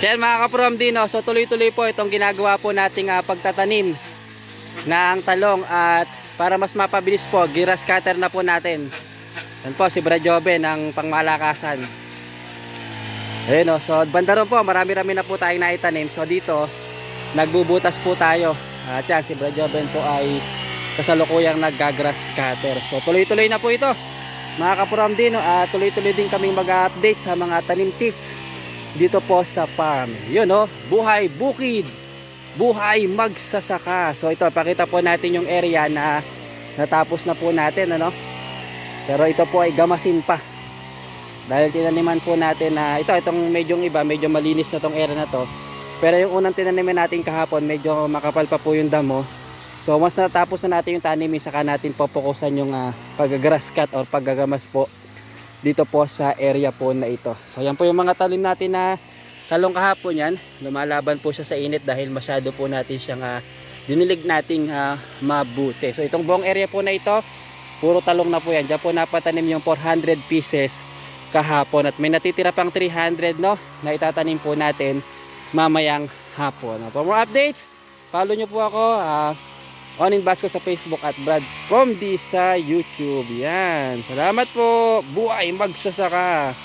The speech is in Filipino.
Yan mga kaprom din, no? so tuloy-tuloy po itong ginagawa po nating ah, pagtatanim ng talong at para mas mapabilis po, giras cutter na po natin. Yan po si Brad Jobe ng pangmalakasan. Ayun no, so banda po, marami-rami na po tayong naitanim. So dito, nagbubutas po tayo. At yan, si Brad Jobe po ay kasalukuyang naggagrass cutter. So tuloy-tuloy na po ito. Mga kapuram din, no? at tuloy-tuloy din kaming mag-update sa mga tanim tips dito po sa farm. Yun no, buhay bukid, buhay magsasaka. So ito, pakita po natin yung area na natapos na po natin, ano? Pero ito po ay gamasin pa. Dahil tinaniman po natin na ito, itong medyo iba, medyo malinis na tong area na to. Pero yung unang tinaniman natin kahapon, medyo makapal pa po yung damo. So once natapos na natin yung tanimin, saka natin popokusan yung uh, pag-grass cut or paggagamas po dito po sa area po na ito. So yan po yung mga talim natin na talong kahapon yan. Lumalaban po siya sa init dahil masyado po natin siyang uh, dinilig nating ah, mabuti. So itong buong area po na ito, puro talong na po yan. Diyan po napatanim yung 400 pieces kahapon at may natitira pang 300 no na itatanim po natin mamayang hapon. For more updates, follow nyo po ako ah, on in Basco sa Facebook at Brad from D sa YouTube. Yan. Salamat po. Buhay magsasaka.